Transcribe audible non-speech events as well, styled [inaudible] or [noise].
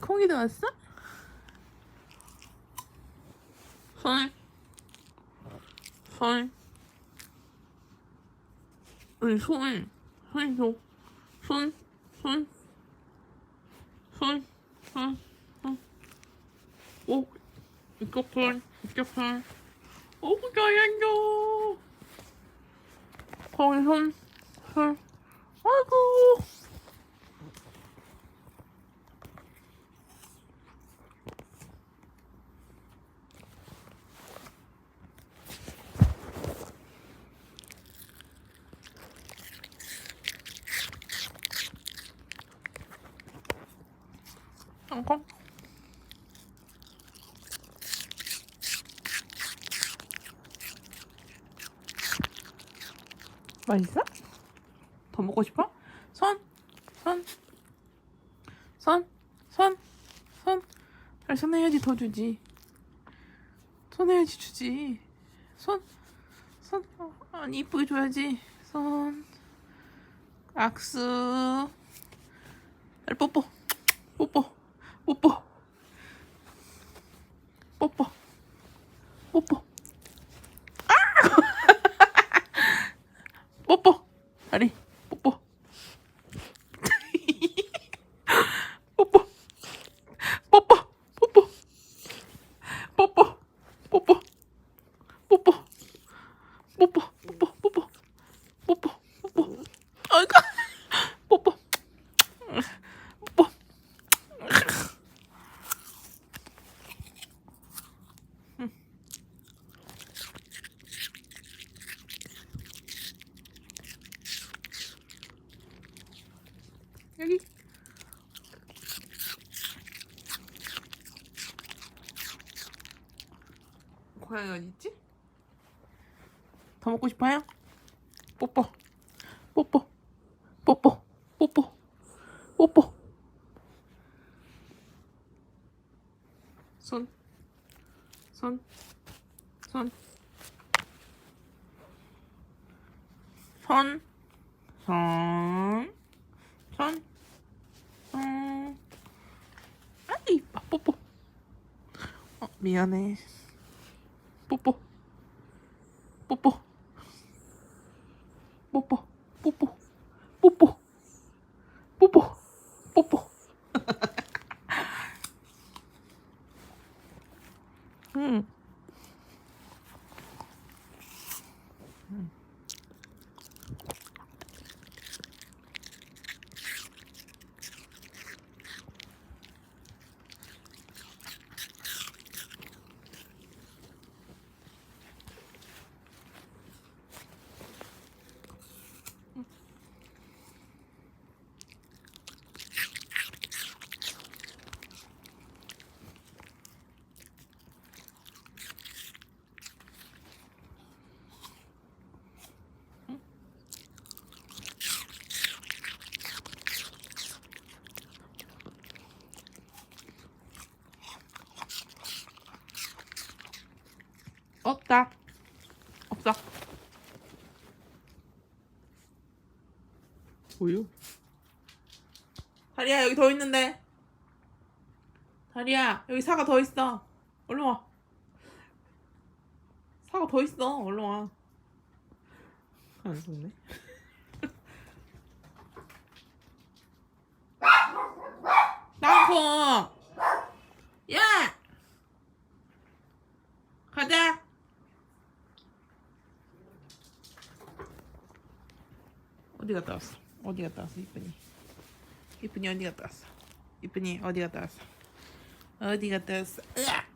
콩이도 왔어? 손. 손. 우리 손. 손 줘. 손. 손. 손. 손. 손. 오. 이거 손. 이거 손. 오, 잘한다. 거기 손. 손. 아이고. 콩콩. 맛있어? 더 먹고 싶어? 손, 손, 손, 손, 손. 잘손 해야지 더 주지. 손 해야지 주지. 손, 손. 어, 아니 이쁘게 줘야지. 손. 악수. 뽀뽀. 뽀뽀. 뽀뽀. 뽀뽀. 뽀뽀. 아! [laughs] 뽀뽀. 여기. 고양이 어디 있지? 더 먹고 싶어요? 뽀뽀. 뽀뽀. 뽀뽀. 뽀뽀. 뽀뽀. 손. 손. 손. 손. 손. 손. 손. 아이, 아, 뽀뽀. 어, 미안해. 뽀뽀. 뽀뽀. 뽀뽀. 뽀뽀. 뽀뽀. 뽀뽀. 음. 없다. 없어. 우유? 다리야 여기 더 있는데. 다리야 여기 사과 더 있어. 얼른 와. 사과 더 있어. 얼른 와. 안 속네. 땅콩. 어디 갔다 왔어? 어디 갔다 왔어, 이쁜이? 이쁜이 어디 갔다 왔어? 이쁜이 어디 갔다 왔어? 어디 갔다 왔어? 으악!